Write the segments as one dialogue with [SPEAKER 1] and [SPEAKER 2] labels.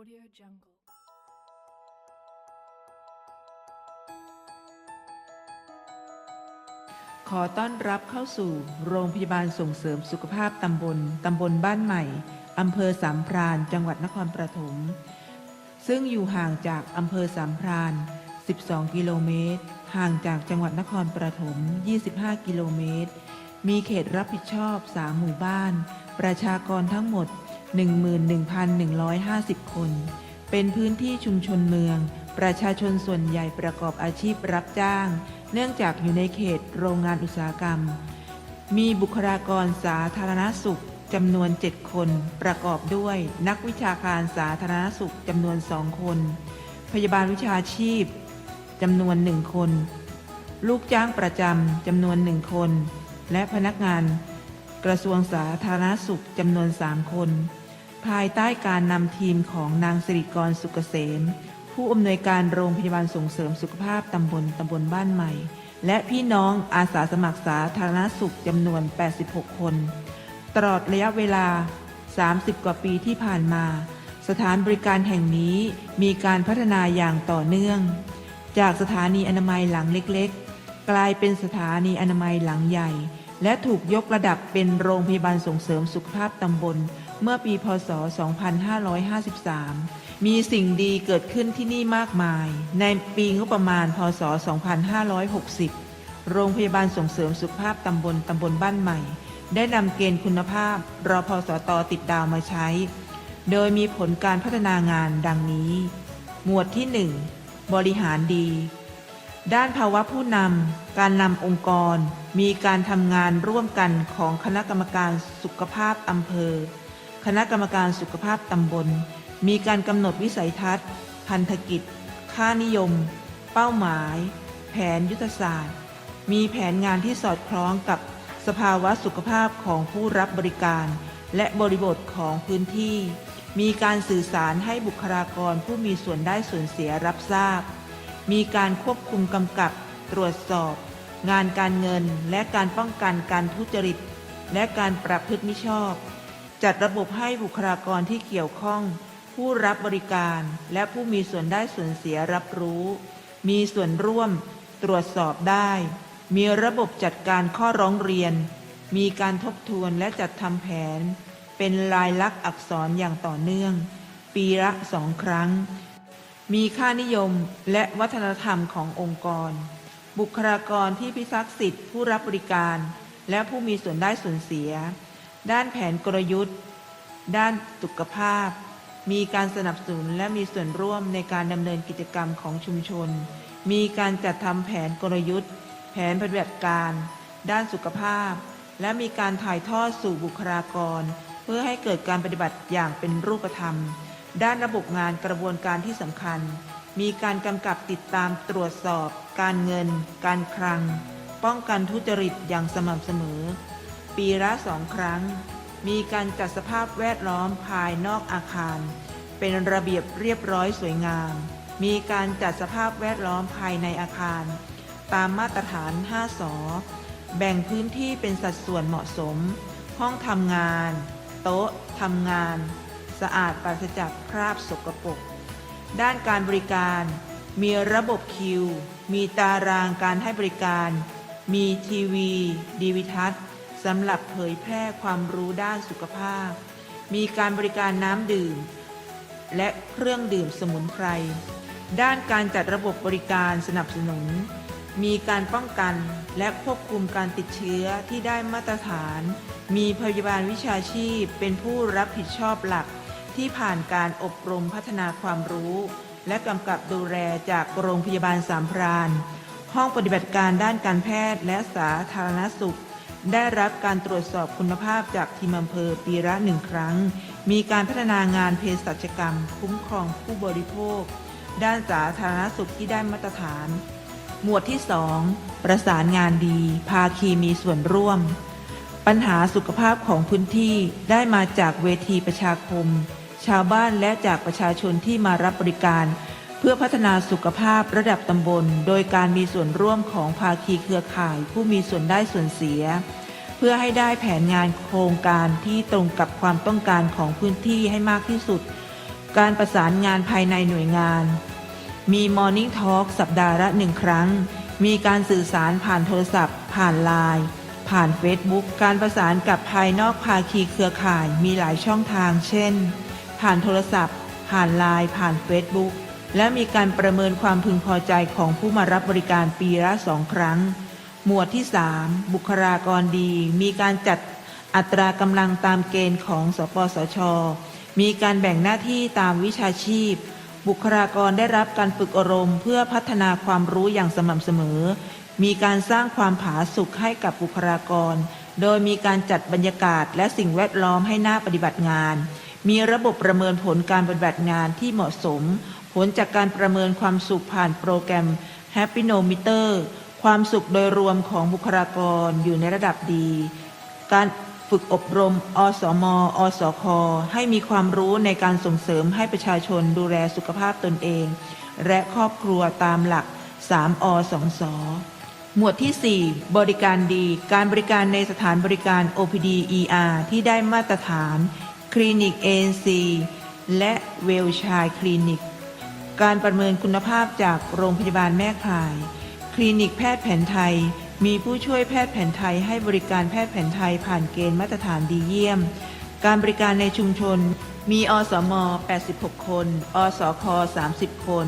[SPEAKER 1] Audio Jungle.
[SPEAKER 2] ขอต้อนรับเข้าสู่โรงพยาบาลส่งเสริมสุขภาพตำบล ตำบลบ้านใหม่ อำเภอสามพราน จังหวัดนครปฐม ซึ่งอยู่ห่างจากอำเภอสามพราน 12 กิโลเมตร ห่างจากจังหวัดนครปฐม 25 กิโลเมตร มีเขตรับผิดชอบ 3 หมู่บ้าน ประชากรทั้งหมด 11,150 คน เป็นพื้นที่ชุมชนเมือง ประชาชนส่วนใหญ่ประกอบอาชีพรับจ้าง เนื่องจากอยู่ในเขตโรงงานอุตสาหกรรม มีบุคลากรสาธารณสุขจำนวน 7 คน ประกอบด้วย นักวิชาการสาธารณสุขจำนวน 2 คน พยาบาลวิชาชีพจำนวน 1 คน ลูกจ้างประจำจำนวน 1 คน และพนักงานกระทรวงสาธารณสุขจำนวน 3 คน ภายใต้การนำทีมของนางสิริกรสุกเกษม ผู้อำนวยการโรงพยาบาลส่งเสริมสุขภาพตำบลตำบลบ้านใหม่ และพี่น้องอาสาสมัครสาธารณสุขจำนวน 86 คน ตลอดระยะเวลา 30 กว่าปีที่ผ่านมา สถานบริการแห่งนี้มีการพัฒนาอย่างต่อเนื่อง จากสถานีอนามัยหลังเล็กๆ กลายเป็นสถานีอนามัยหลังใหญ่ และถูกยกระดับเป็นโรงพยาบาลส่งเสริมสุขภาพตำบล เมื่อปีพศ 2553 มีสิ่งดีเกิดขึ้นที่นี่มากมาย ในปีงบประมาณ พศ 2560 โรงพยาบาลส่งเสริมสุขภาพตำบลตำบลบ้านใหม่ ได้นำเกณฑ์คุณภาพ รอพสตติดดาวมาใช้ โดยมีผลการพัฒนางานดังนี้ หมวดที่ 1 บริหารดี ด้านภาวะผู้นำ การนำองค์กรมีการทำงานร่วมกันของคณะกรรมการสุขภาพอำเภอ คณะกรรมการสุขภาพตำบล มีการกำหนดวิสัยทัศน์ พันธกิจ ค่านิยม เป้าหมาย แผนยุทธศาสตร์ มีแผนงานที่สอดคล้องกับสภาวะสุขภาพของผู้รับบริการ และบริบทของพื้นที่ มีการสื่อสารให้บุคลากรผู้มีส่วนได้ส่วนเสียรับทราบ มีการควบคุมกำกับ ตรวจสอบ งานการเงินและการป้องกันการทุจริต และการประพฤติมิชอบ จัดระบบให้บุคลากรที่เกี่ยวข้อง ผู้รับบริการและผู้มีส่วนได้ส่วนเสียรับรู้ มีส่วนร่วม ตรวจสอบได้ มีระบบจัดการข้อร้องเรียน มีการทบทวนและจัดทำแผน เป็นลายลักษณ์อักษรอย่างต่อเนื่อง ปีละสองครั้ง มีค่านิยมและวัฒนธรรมขององค์กร บุคลากรที่พิทักษ์สิทธิผู้รับบริการ และผู้มีส่วนได้ส่วนเสีย ด้านแผนกลยุทธ์ ด้านสุขภาพ มีการสนับสนุนและมีส่วนร่วมในการดำเนินกิจกรรมของชุมชน มีการจัดทำแผนกลยุทธ์ แผนปฏิบัติการ ด้านสุขภาพ และมีการถ่ายทอดสู่บุคลากร เพื่อให้เกิดการปฏิบัติอย่างเป็นรูปธรรม ด้านระบบงานกระบวนการที่สำคัญ มีการกำกับติดตามตรวจสอบ การเงิน การคลัง ป้องกันทุจริตอย่างสม่ำเสมอ ปีละสองครั้ง มีการจัดสภาพแวดล้อมภายนอกอาคาร เป็นระเบียบเรียบร้อยสวยงาม มีการจัดสภาพแวดล้อมภายในอาคาร ตามมาตรฐาน 5สอแบ่งพื้นที่เป็นสัดส่วนเหมาะสม ห้องทำงาน โต๊ะทำงาน สะอาดปราศจากคราบสกปรกด้านการบริการ มีระบบคิว มีตารางการให้บริการ มีทีวี ดีวิทัศน์ สำหรับเผยแพร่ความรู้ด้านสุขภาพ มีการบริการน้ำดื่ม และเครื่องดื่มสมุนไพร ด้านการจัดระบบบริการสนับสนุน มีการป้องกันและควบคุมการติดเชื้อที่ได้มาตรฐาน มีพยาบาลวิชาชีพเป็นผู้รับผิดชอบหลักที่ผ่านการอบรมพัฒนาความรู้ และกำกับดูแลจากโรงพยาบาลสามพราน ห้องปฏิบัติการด้านการแพทย์และสาธารณสุข ได้รับการตรวจสอบคุณภาพจากทีมอำเภอปีละหนึ่งครั้ง มีการพัฒนางานเภสัชกรรม คุ้มครองผู้บริโภค ด้านสาธารณสุขที่ได้มาตรฐาน หมวดที่ 2 ประสานงานดี ภาคีมีส่วนร่วม ปัญหาสุขภาพของพื้นที่ได้มาจากเวทีประชาคม ชาวบ้านและจากประชาชนที่มารับบริการ เพื่อพัฒนาสุขภาพระดับตำบล โดยการมีส่วนร่วมของภาคีเครือข่าย ผู้มีส่วนได้ส่วนเสีย เพื่อให้ได้แผนงานโครงการที่ตรงกับความต้องการของพื้นที่ให้มากที่สุด การประสานงานภายในหน่วยงาน มี Morning Talk สัปดาห์ละหนึ่งครั้ง มีการสื่อสารผ่านโทรศัพท์ ผ่านไลน์ผ่าน Facebook การประสานกับภายนอกภาคีเครือข่ายมีหลายช่องทาง เช่น ผ่านโทรศัพท์ ผ่านไลน์ผ่าน Facebook และมีการประเมินความพึงพอใจของผู้มารับบริการปีละสองครั้ง หมวดที่ 3 บุคลากรดี มีการจัดอัตรากำลังตามเกณฑ์ของสปสช มีการแบ่งหน้าที่ตามวิชาชีพ บุคลากรได้รับการฝึกอบรมเพื่อพัฒนาความรู้อย่างสม่ำเสมอ มีการสร้างความผาสุกให้กับบุคลากร โดยมีการจัดบรรยากาศและสิ่งแวดล้อมให้หน่าปฏิบัติงาน มีระบบประเมินผลการปฏิบัติงานที่เหมาะสม ผลจากการประเมินความสุขผ่านโปรแกรม Happynometer ความสุขโดยรวมของบุคลากรอยู่ในระดับดี การฝึกอบรม อสม อสค ให้มีความรู้ในการส่งเสริมให้ประชาชนดูแลสุขภาพตนเอง และครอบครัวตามหลัก 3 อ 2 ส หมวดที่ 4 บริการดี การบริการในสถานบริการ OPD ER ที่ได้มาตรฐาน คลินิก ANC และเวลชายคลินิก การประเมินคุณภาพจากโรงพยาบาลแม่ข่าย คลินิกแพทย์แผนไทย มีผู้ช่วยแพทย์แผนไทยให้บริการแพทย์แผนไทยผ่านเกณฑ์มาตรฐานดีเยี่ยม การบริการในชุมชน มีอสม 86 คน อสค 30 คน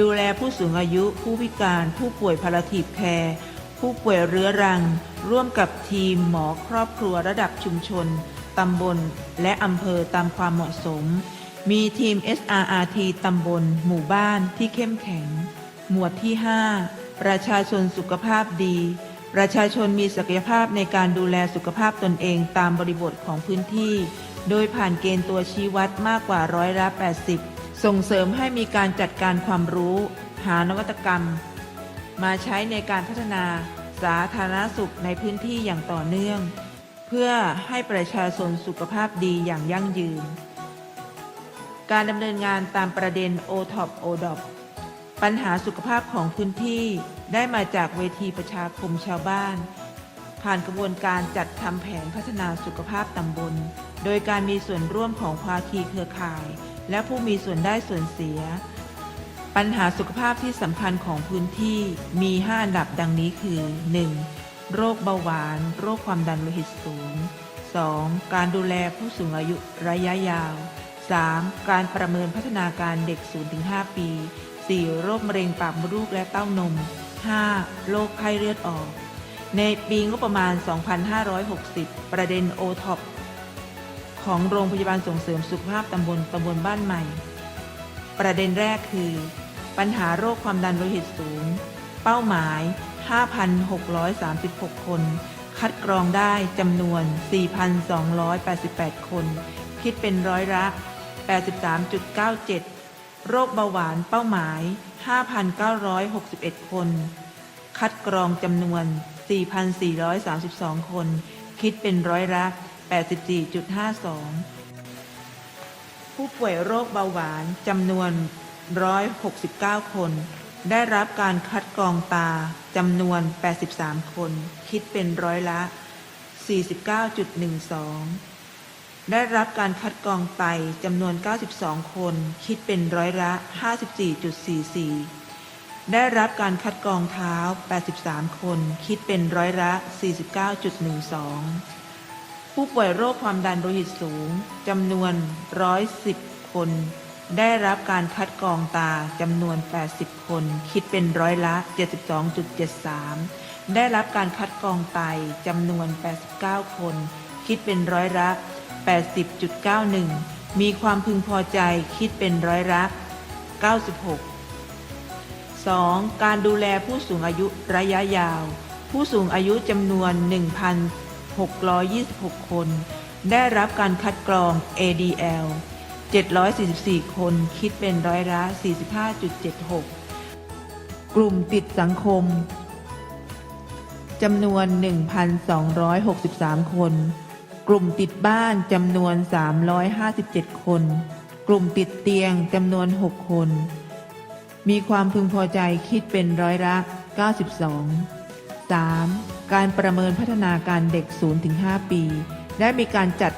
[SPEAKER 2] ดูแลผู้สูงอายุ ผู้พิการ ผู้ป่วยพาราทีฟแคร์ ผู้ป่วยเรื้อรัง ร่วมกับทีมหมอครอบครัวระดับชุมชน ตำบล และอำเภอตามความเหมาะสม มีทีม SRRT ตำบล หมู่บ้านที่เข้มแข็ง หมวดที่ 5 ประชาชนสุขภาพดี ประชาชนมีศักยภาพในการดูแลสุขภาพตนเองตามบริบทของพื้นที่ โดยผ่านเกณฑ์ตัวชี้วัดมากกว่าร้อยละ 80 ส่งเสริมให้มีการจัดการความรู้ หานวัตกรรม มาใช้ในการพัฒนาสาธารณสุขในพื้นที่อย่างต่อเนื่อง เพื่อให้ประชาชนสุขภาพดีอย่างยั่งยืน การดำเนินงานตามประเด็น o t o p o d o p ปัญหาสุขภาพของพื้นที่ได้มาจากเวทีประชาคมชาวบ้าน ผ่านกระบวนการจัดทำแผนพัฒนาสุขภาพตำบล โดยการมีส่วนร่วมของภาคีเครือข่าย และผู้มีส่วนได้ส่วนเสีย ปัญหาสุขภาพที่สำคัญของพื้นที่มี 5 อันดับดังนี้คือ 1. โรคเบาหวาน โรคความดันโลหิตสูง 2. การดูแลผู้สูงอายุระยะยาว 3. การประเมินพัฒนาการเด็ก 0-5 ปี 4. โรคมะเร็งปากมดลูกและเต้านม 5. โรคไข้เลือดออก ในปีงบประมาณ 2560 ประเด็นโอท็อปของโรงพยาบาลส่งเสริมสุขภาพตำบลตำบลบ้านใหม่ ประเด็นแรกคือ ปัญหาโรคความดันโลหิตสูง เป้าหมาย 5,636 คน คัดกรองได้จำนวน 4,288 คน คิดเป็นร้อยละ 83.97 โรคเบาหวานเป้าหมาย 5,961 คน คัดกรองจำนวน 4,432 คน คิดเป็นร้อยละ 84.52 ผู้ป่วยโรคเบาหวานจำนวน 169 คน ได้รับการคัดกรองตาจำนวน 83 คน คิดเป็นร้อยละ 49.12 ได้รับการคัดกรองไตจำนวน 92 คน คิดเป็นร้อยละ 54.44 ได้รับการคัดกรองเท้า 83 คน คิดเป็นร้อยละ 49.12 ผู้ป่วยโรคความดันโลหิตสูงจำนวน 110 คน ได้รับการคัดกรองตาจำนวน 80 คน คิดเป็นร้อยละ 72.73 ได้รับการคัดกรองไตจำนวน 89 คน คิดเป็นร้อยละ 80.91 มีความพึงพอใจคิดเป็นร้อยละ96 2. การดูแลผู้สูงอายุระยะยาว ผู้สูงอายุจำนวน 1,626 คน ได้รับการคัดกรอง ADL 744 คนคิดเป็นร้อยละ 45.76 กลุ่มติดสังคมจำนวน 1,263 คน กลุ่มติดบ้านจำนวน 357 คน กลุ่มติดเตียงจำนวน 6 คน มีความพึงพอใจคิดเป็นร้อยละ 92 3. การประเมินพัฒนาการเด็ก 0-5 ปี ได้มีการจัด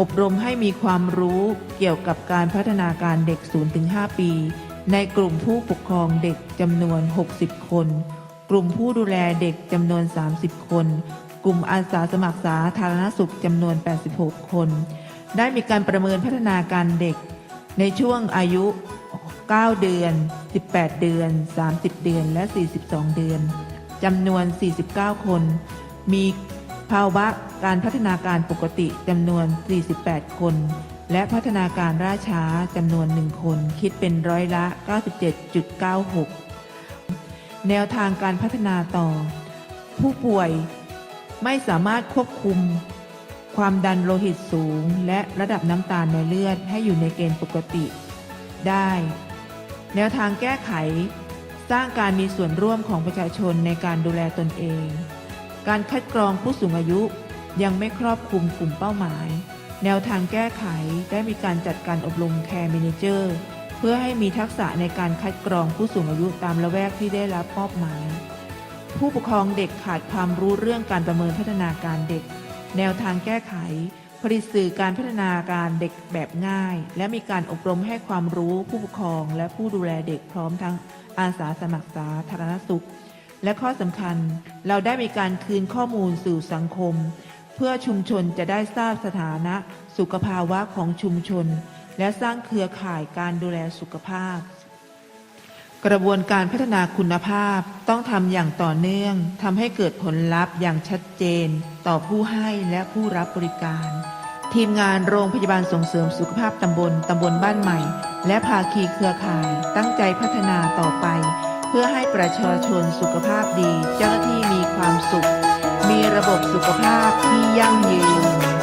[SPEAKER 2] อบรมให้มีความรู้เกี่ยวกับการพัฒนาการเด็ก 0-5 ปี ในกลุ่มผู้ปกครองเด็กจำนวน 60 คน กลุ่มผู้ดูแลเด็กจำนวน 30 คน กลุ่มอาสาสมัครสาธารณสุขจำนวน 86 คน ได้มีการประเมินพัฒนาการเด็ก ในช่วงอายุ 9 เดือน 18 เดือน 30 เดือน และ 42 เดือนจำนวน 49 คน มีภาวะการพัฒนาการปกติจำนวน 48 คน และพัฒนาการล่าช้าจำนวน 1 คน คิดเป็นร้อยละ 97.96 แนวทางการพัฒนาต่อ ผู้ป่วย ไม่สามารถควบคุม ความดันโลหิตสูง และระดับน้ำตาลในเลือดให้อยู่ในเกณฑ์ปกติ ได้ แนวทางแก้ไข สร้างการมีส่วนร่วมของประชาชนในการดูแลตนเอง การคัดกรองผู้สูงอายุยังไม่ครอบคลุมกลุ่มเป้าหมาย แนวทางแก้ไขได้มีการจัดการอบรมแคร์ a ม a เจอร์เพื่อให้มีทักษะในการคัดกรองผู้สูงอายุตามละแวกที่ได้รับมอบหมาย ผู้ปกครองเด็กขาดความรู้เรื่องการประเมินพัฒนาการเด็ก แนวทางแก้ไข ผลิตสื่อการพัฒนาการเด็กแบบง่าย และมีการอบรมให้ความรู้ผู้ปกครอง และผู้ดูแลเด็กพร้อมทั้งอาสาสมัครสาธารณสุข และข้อสำคัญเราได้มีการคืนข้อมูลสู่สังคม เพื่อชุมชนจะได้ทราบสถานะ สุขภาวะของชุมชน และสร้างเครือข่ายการดูแลสุขภาพ กระบวนการพัฒนาคุณภาพต้องทำอย่างต่อเนื่องทำให้เกิดผลลัพธ์อย่างชัดเจน ต่อผู้ให้และผู้รับบริการ ทีมงานโรงพยาบาลส่งเสริมสุขภาพตำบลตำบลบ้านใหม่ และภาคีเครือข่าย ตั้งใจพัฒนาต่อไป เพื่อให้ประชาชนสุขภาพดี เจ้าหน้าที่มีความสุข มีระบบสุขภาพที่ยั่งยืน